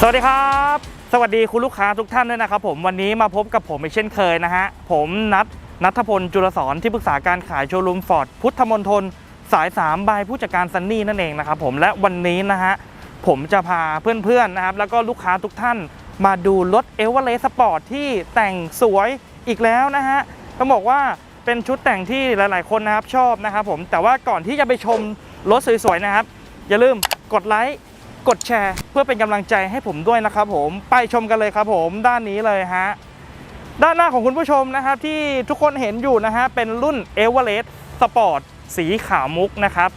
สวัสดีครับ สวัสดีคุณลูกค้าทุกท่านด้วยนะครับผมวันนี้มาพบกับผมอีกเช่นเคยนะฮะ ผมนัทนัทพลจุลสอนที่ปรึกษาการขายโชว์รูมฟอร์ดพุทธมณฑลสาย3บายผู้จัดการซันนี่นั่นเองนะครับผมและวันนี้นะฮะ ผมจะพาเพื่อนๆนะครับ แล้วก็ลูกค้าทุกท่านมาดูรถเอเวอเรสต์สปอร์ตที่แต่งสวยอีกแล้วนะฮะต้องบอกว่าเป็นชุดแต่งที่หลายๆคนนะครับชอบนะครับผมแต่ว่าก่อนที่จะไปชมรถสวยๆนะครับ อย่าลืมกดไลค์ กดแชร์ เพื่อเป็นกำลังใจให้ผมด้วยนะครับผมไปชมกันเลยครับผมด้านนี้เลยฮะด้านหน้าของคุณผู้ชมนะครับที่ทุกคนเห็นอยู่นะฮะเป็นรุ่น e v e r e s t Sport สีขาวมุกนะครับ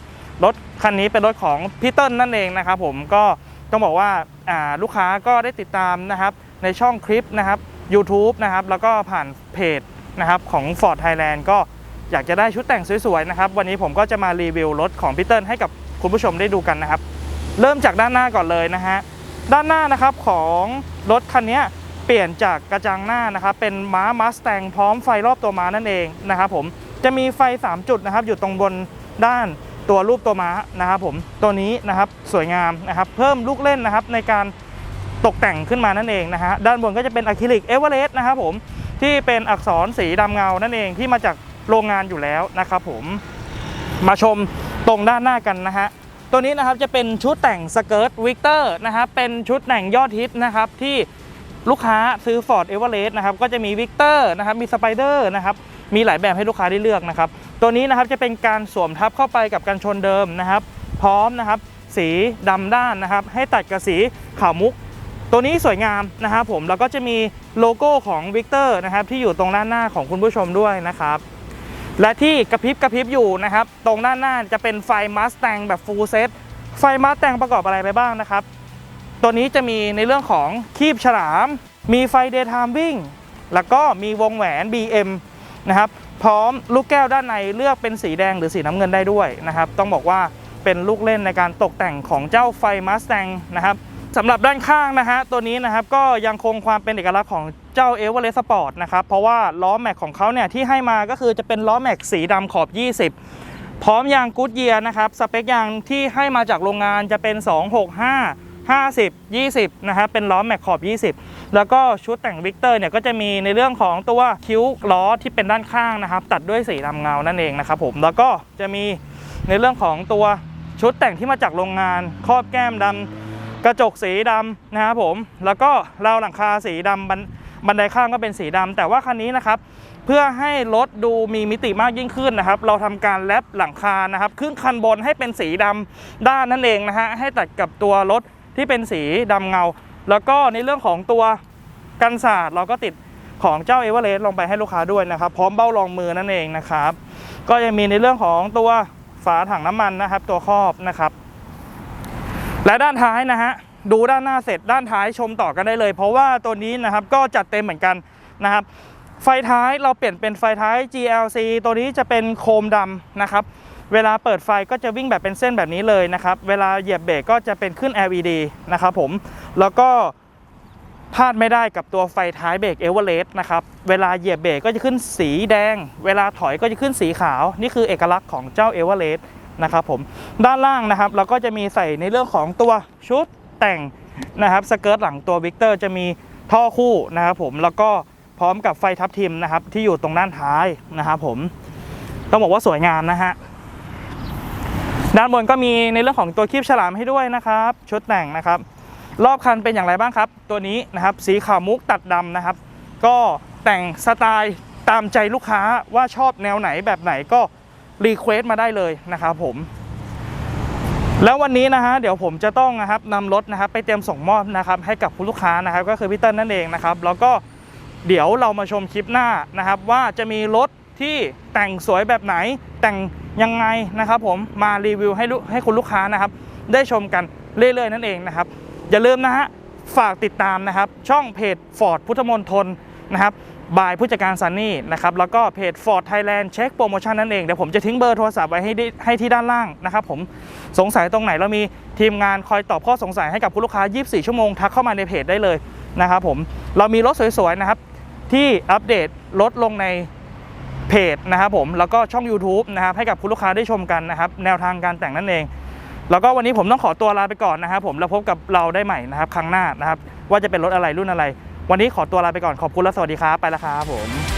รถคันนี้เป็นรถของพี่เติ้ลนั่นเองนะครับผมก็ต้องบอกว่าอ่าลูกค้าก็ได้ติดตามนะครับในช่องคลิปนะครับ YouTube นะครับแล้วก็ผ่านเพจนะครับของ Ford Thailand ก็อยากจะได้ชุดแต่งสวยๆนะครับ วันนี้ผมก็จะมารีวิวรถของพี่เติ้ลให้กับคุณผู้ชมได้ดูกันนะครับ เริ่มจากด้านหน้าก่อนเลยนะฮะด้านหน้านะครับของรถคันนี้เปลี่ยนจากกระจังหน้านะครับเป็นม้ามาสแตงพร้อมไฟรอบตัวม้านั่นเองนะครับผมจะมีไฟ 3 จุดนะครับอยู่ตรงบนด้านตัวรูปตัวม้านะครับผมตัวนี้นะครับสวยงามนะครับเพิ่มลูกเล่นนะครับในการตกแต่งขึ้นมานั่นเองนะฮะด้านบนก็จะเป็นอะคริลิกเอเวอเรสต์นะครับผมที่เป็นอักษรสีดำเงานั่นเองที่มาจากโรงงานอยู่แล้วนะครับผมมาชมตรงด้านหน้ากันนะฮะ ตัวนี้นะครับจะเป็นชุดแต่งสเกิร์ตวิกเตอร์นะครับเป็นชุดแต่งยอดฮิตนะครับที่ลูกค้าซื้อ Ford e v e r e s t นะครับก็จะมีวิกเตอร์นะครับมีสไปเดอร์นะครับมีหลายแบบให้ลูกค้าได้เลือกนะครับตัวนี้นะครับจะเป็นการสวมทับเข้าไปกับกันชนเดิมนะครับ พร้อมนะครับสีดำด้านนะครับ ให้ตัดกับสีขาวมุก ตัวนี้สวยงามนะครับผมแล้วก็จะมีโลโก้ของวิกเตอร์นะครับที่อยู่ตรงด้านหน้าของคุณผู้ชมด้วยนะครับ และที่กระพริบกระพริบอยู่นะครับ ตรงด้านหน้าจะเป็นไฟมาส t ตงแบบ full set ไฟมาส t ตงประกอบอะไรไปบ้างนะครับ ตัวนี้จะมีในเรื่องของคีบฉลาม มีไฟ daytime วิ่งแล้วก็มีวงแหวน BM นะครับ พร้อมลูกแก้วด้านในเลือกเป็นสีแดงหรือสีน้ำเงินได้ด้วยนะครับ ต้องบอกว่าเป็นลูกเล่นในการตกแต่งของเจ้าไฟมาส t ตงนะครับสำหรับด้านข้างนะฮะตัวนี้นะครับก็ยังคงความเป็นเอกลักษณ์ของ เจ้า e v e r e s t Sport นะครับ เพราะว่าล้อแม็กของเขาเนี่ยที่ให้มาก็คือจะเป็นล้อแม็กสีดำขอบ 20 พร้อมยางกูดเยียร์นะครับ สเปคยางที่ให้มาจากโรงงานจะเป็น 265 50 20 นะครับ เป็นล้อแม็กขอบ 20 แล้วก็ชุดแต่งวิกเตอร์เนี่ยก็จะมีในเรื่องของตัวคิ้วล้อที่เป็นด้านข้างนะครับ ตัดด้วยสีดำเงานั่นเองนะครับผมแล้วก็จะมีในเรื่องของตัวชุดแต่งที่มาจากโรงงานครอบแก้มดำกระจกสีดำนะครับผม แล้วก็ราวหลังคาสีดำ บันไดข้างก็เป็นสีดำแต่ว่าคันนี้นะครับเพื่อให้รถดูมีมิติมากยิ่งขึ้นนะครับ เราทำการแลปหลังคานะครับครึ่งคันบนให้เป็นสีดำด้านนั่นเองนะฮะให้ตัดกับตัวรถที่เป็นสีดำเงา แล้วก็ในเรื่องของตัวกันศาสตร์เราก็ติดของเจ้าเอเวอเรสต์ลงไปให้ลูกค้าด้วยนะครับ พร้อมเบ้ารองมือนั่นเองนะครับ ก็ยังมีในเรื่องของตัวฝาถังน้ำมันนะครับ ตัวครอบนะครับ และด้านท้ายนะฮะ ดูด้านหน้าเสร็จด้านท้ายชมต่อกันได้เลย เพราะว่าตัวนี้นะครับก็จัดเต็มเหมือนกันนะครับ ไฟท้ายเราเปลี่ยนเป็นไฟท้าย GLC ตัวนี้จะเป็นโคมดำนะครับ เวลาเปิดไฟก็จะวิ่งแบบเป็นเส้นแบบนี้เลยนะครับ เวลาเหยียบเบรกก็จะเป็นขึ้น LED นะครับผมแล้วก็พลาดไม่ได้กับตัวไฟท้ายเบรกเอเวอเรสต์นะครับ เวลาเหยียบเบรกก็จะขึ้นสีแดง เวลาถอยก็จะขึ้นสีขาว นี่คือเอกลักษณ์ของเจ้าเอเวอเรสต์นะครับผม ด้านล่างนะครับ เราก็จะมีใส่ในเรื่องของตัวชุด แต่งนะครับสเกิร์ตหลังตัววิกเตอร์จะมีท่อคู่นะครับผมแล้วก็พร้อมกับไฟทับทิมนะครับที่อยู่ตรงด้านท้ายนะครับผมต้องบอกว่าสวยงามนะฮะด้านบนก็มีในเรื่องของตัวคีบฉลามให้ด้วยนะครับชุดแต่งนะครับ รอบคันเป็นอย่างไรบ้างครับ ตัวนี้นะครับสีขาวมุกตัดดำนะครับ ก็แต่งสไตล์ตามใจลูกค้าว่าชอบแนวไหนแบบไหนก็รีเควสต์มาได้เลยนะครับผม แล้ววันนี้นะฮะเดี๋ยวผมจะต้องนะครับนำรถนะครับไปเตรียมส่งมอบนะครับให้กับคุณลูกค้านะครับก็คือพี่เติ้ลนั่นเองนะครับแล้วก็เดี๋ยวเรามาชมคลิปหน้านะครับ ว่าจะมีรถที่แต่งสวยแบบไหนแต่งยังไงนะครับ ผมมารีวิวให้ลูกให้คุณลูกค้านะครับ ได้ชมกันเรื่อยๆนั่นเองนะครับ อย่าลืมนะฮะฝากติดตามนะครับ ช่องเพจ Ford พุทธมนทน นะครับบายผู้จัดการซันนี่นะครับแล้วก็เพจ Ford Thailand เช็คโปรโมชั่นนั่นเอง เดี๋ยวผมจะทิ้งเบอร์โทรศัพท์ไว้ให้ให้ที่ด้านล่างนะครับผมสงสัยตรงไหนเรามีทีมงานคอยตอบข้อสงสัยให้กับคุณลูกค้า 24 ชั่วโมง ทักเข้ามาในเพจได้เลยนะครับผมเรามีรถสวยๆนะครับที่อัปเดตรถลงในเพจนะครับผมแล้วก็ช่อง YouTube นะครับให้กับคุณลูกค้าได้ชมกันนะครับแนวทางการแต่งนั่นเอง แล้วก็วันนี้ผมต้องขอตัวลาไปก่อนนะครับผมแล้วพบกับเราได้ใหม่นะครับครั้งหน้านะครับว่าจะเป็นรถอะไรรุ่นอะไร วันนี้ขอตัวลาไปก่อนขอบคุณและสวัสดีครับไปแล้วครับผม